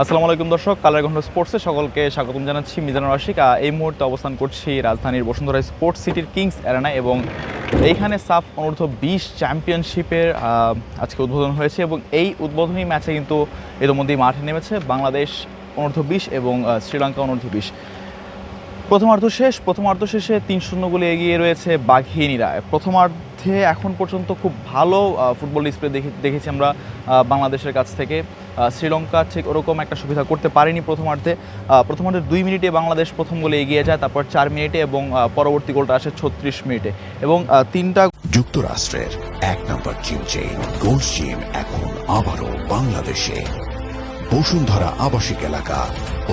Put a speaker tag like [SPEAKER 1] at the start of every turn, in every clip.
[SPEAKER 1] আসসালামু আলাইকুম দর্শক কালারগঞ্জ স্পোর্টসে সকলকে স্বাগতম জানাচ্ছি মিজানুর আহ, এই মুহূর্তে অবস্থান করছি রাজধানীর বসুন্ধরা স্পোর্টস সিটির কিংস অ্যারেনা এবং এইখানে সাফ অনূর্ধ্ব বিশ চ্যাম্পিয়নশিপের আজকে উদ্বোধন হয়েছে এবং এই উদ্বোধনী ম্যাচে কিন্তু ইতিমধ্যেই মাঠে নেমেছে বাংলাদেশ অনূর্ধ্ব বিশ এবং শ্রীলঙ্কা অনূর্ধ্ব বিশ। প্রথমার্ধ শেষ প্রথমার্ধ শেষে তিন শূন্য এগিয়ে রয়েছে বাঘিনীরা। প্রথমার্ধে এখন পর্যন্ত খুব ভালো ফুটবল ডিসপ্লে দেখে, দেখেছি আমরা বাংলাদেশের কাছ থেকে। শ্রীলঙ্কা ঠিক ওরকম একটা সুবিধা করতে পারেনি প্রথমার্ধে। প্রথমার্ধে দুই মিনিটে বাংলাদেশ প্রথম গোলে এগিয়ে যায়, তারপর চার মিনিটে এবং পরবর্তী গোলটা আসে ছত্রিশ মিনিটে। এবং তিনটা
[SPEAKER 2] যুক্তরাষ্ট্রের এক নম্বর এখন আবারও বাংলাদেশে। বসুন্ধরা আবাসিক এলাকা।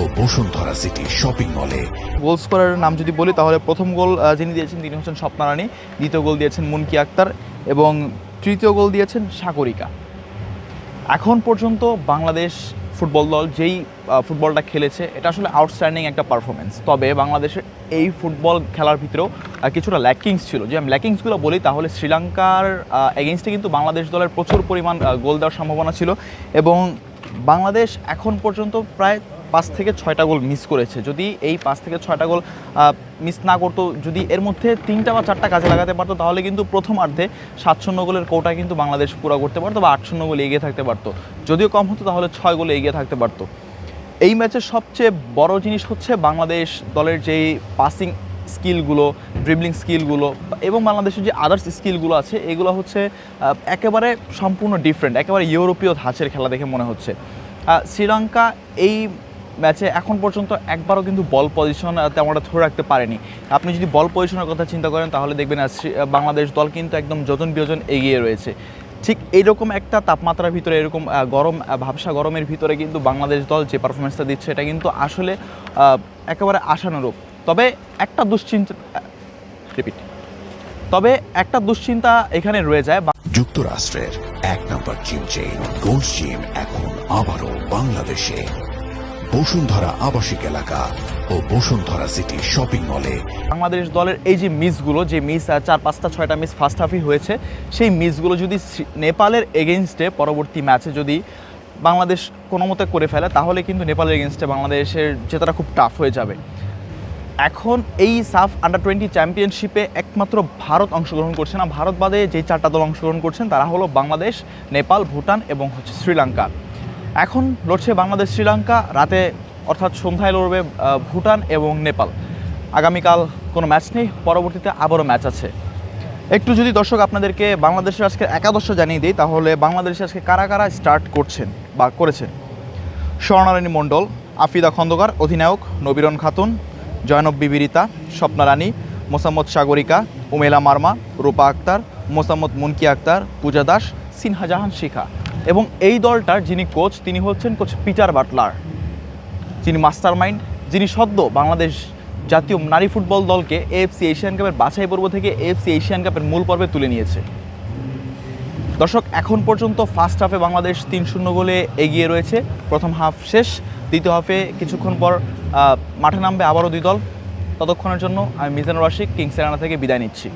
[SPEAKER 2] ও বসুন্ধরা সিটি শপিং মলে।
[SPEAKER 1] গোল স্কোরারের নাম যদি বলি, তাহলে প্রথম গোল যিনি দিয়েছেন তিনি হচ্ছেন স্বপ্নারানী, দ্বিতীয় গোল দিয়েছেন মুনকি আক্তার এবং তৃতীয় গোল দিয়েছেন সাগরিকা। এখন পর্যন্ত বাংলাদেশ ফুটবল দল যেই ফুটবলটা খেলেছে, এটা আসলে আউটস্ট্যান্ডিং একটা পারফরমেন্স তবে বাংলাদেশের এই ফুটবল খেলার ভিতরেও কিছুটা ল্যাকিংস ছিল। যে আমি ল্যাকিংসগুলো বলি, তাহলে শ্রীলঙ্কার এগেনস্টে কিন্তু বাংলাদেশ দলের প্রচুর পরিমাণ গোল দেওয়ার সম্ভাবনা ছিল এবং বাংলাদেশ এখন পর্যন্ত প্রায় পাঁচ থেকে ছয়টা গোল মিস করেছে। যদি এই পাঁচ থেকে ছয়টা গোল মিস না করতো, যদি এর মধ্যে তিনটা বা চারটা কাজে লাগাতে পারতো, তাহলে কিন্তু প্রথমার্ধে সাত শূন্য গোলের কোটা কিন্তু বাংলাদেশ পুরো করতে পারতো বা আট শূন্য গোলে এগিয়ে থাকতে পারতো। যদিও কম হতো, তাহলে ছয় গোলে এগিয়ে থাকতে পারতো। এই ম্যাচের সবচেয়ে বড় জিনিস হচ্ছে বাংলাদেশ দলের যেই পাসিং স্কিলগুলো ড্রিবলিং স্কিলগুলো এবং বাংলাদেশের যে আদার্স স্কিলগুলো আছে, এগুলো হচ্ছে একেবারে সম্পূর্ণ ডিফারেন্ট একেবারে ইউরোপীয় ধাঁচের খেলা দেখে মনে হচ্ছে। শ্রীলঙ্কা এই ম্যাচে এখন পর্যন্ত একবারও কিন্তু বল পজিশন তেমনটা ধরে রাখতে পারেনি। আপনি যদি বল পজিশনের কথা চিন্তা করেন, তাহলে দেখবেন বাংলাদেশ দল কিন্তু একদম যোজন বিয়োজন এগিয়ে রয়েছে। ঠিক এইরকম একটা তাপমাত্রার ভিতরে, এরকম গরম ভাবসা গরমের ভিতরে কিন্তু বাংলাদেশ দল যে পারফরমেন্সটা দিচ্ছে, এটা কিন্তু আসলে একেবারে আশানুরূপ। তবে একটা দুশ্চিন্তা রিপিট তবে একটা দুশ্চিন্তা এখানে রয়ে যায়
[SPEAKER 2] যুক্তরাষ্ট্রের এক number gym chain gold gym এখন আবারও বাংলাদেশে। বসুন্ধরা আবাসিক এলাকা ও বসুন্ধরা সিটি শপিং মলে।
[SPEAKER 1] বাংলাদেশ দলের এই যে মিসগুলো, যে মিস চার, পাঁচটা, ছয়টা মিস ফার্স্ট হাফই হয়েছে, সেই মিসগুলো যদি নেপালের এগেনস্টে পরবর্তী ম্যাচে যদি বাংলাদেশ কোনো মতে করে ফেলে, তাহলে কিন্তু নেপালের এগেনস্টে বাংলাদেশের জেতাটা খুব টাফ হয়ে যাবে। এখন এই সাফ আন্ডার টোয়েন্টি চ্যাম্পিয়নশিপে একমাত্র ভারত অংশগ্রহণ করছে না। ভারত বাদে যে চারটা দল অংশগ্রহণ করছেন, তারা হলো বাংলাদেশ, নেপাল, ভুটান এবং হচ্ছে শ্রীলঙ্কা। এখন লড়ছে বাংলাদেশ, শ্রীলঙ্কা, রাতে অর্থাৎ সন্ধ্যায় লড়বে ভুটান এবং নেপাল। আগামীকাল কোনো ম্যাচ নেই, পরবর্তীতে আবারও ম্যাচ আছে। একটু যদি দর্শক আপনাদেরকে বাংলাদেশের আজকে একাদশ জানিয়ে দিই, তাহলে বাংলাদেশে আজকে কারা কারা স্টার্ট করছেন বা করেছেন? স্বর্ণারানী মণ্ডল, আফিদা খন্দকার, অধিনায়ক নবীরন খাতুন, জয়নব বিবিরিতা স্বপ্নারানী মোসাম্মদ সাগরিকা, উমেলা মার্মা, রূপা আক্তার, মোসাম্মদ মুনকি আক্তার, পূজা দাস, সিনহা জাহান শিখা। এবং এই দলটার যিনি কোচ, তিনি হচ্ছেন কোচ পিটার বাটলার। যিনি মাস্টার মাইন্ড যিনি সদ্য বাংলাদেশ জাতীয় নারী ফুটবল দলকে এএফসি এশিয়ান কাপের বাছাই পর্ব থেকে এএফসি এশিয়ান কাপের মূল পর্বে তুলে নিয়েছে। দর্শক, এখন পর্যন্ত ফার্স্ট হাফে বাংলাদেশ তিন শূন্য গোলে এগিয়ে রয়েছে। প্রথম হাফ শেষ, দ্বিতীয় হাফে কিছুক্ষণ পর মাঠে নামবে আবারও দুই দল। ততক্ষণের জন্য আমি মিজানুর রশিক, কিংস থেকে বিদায় নিচ্ছি।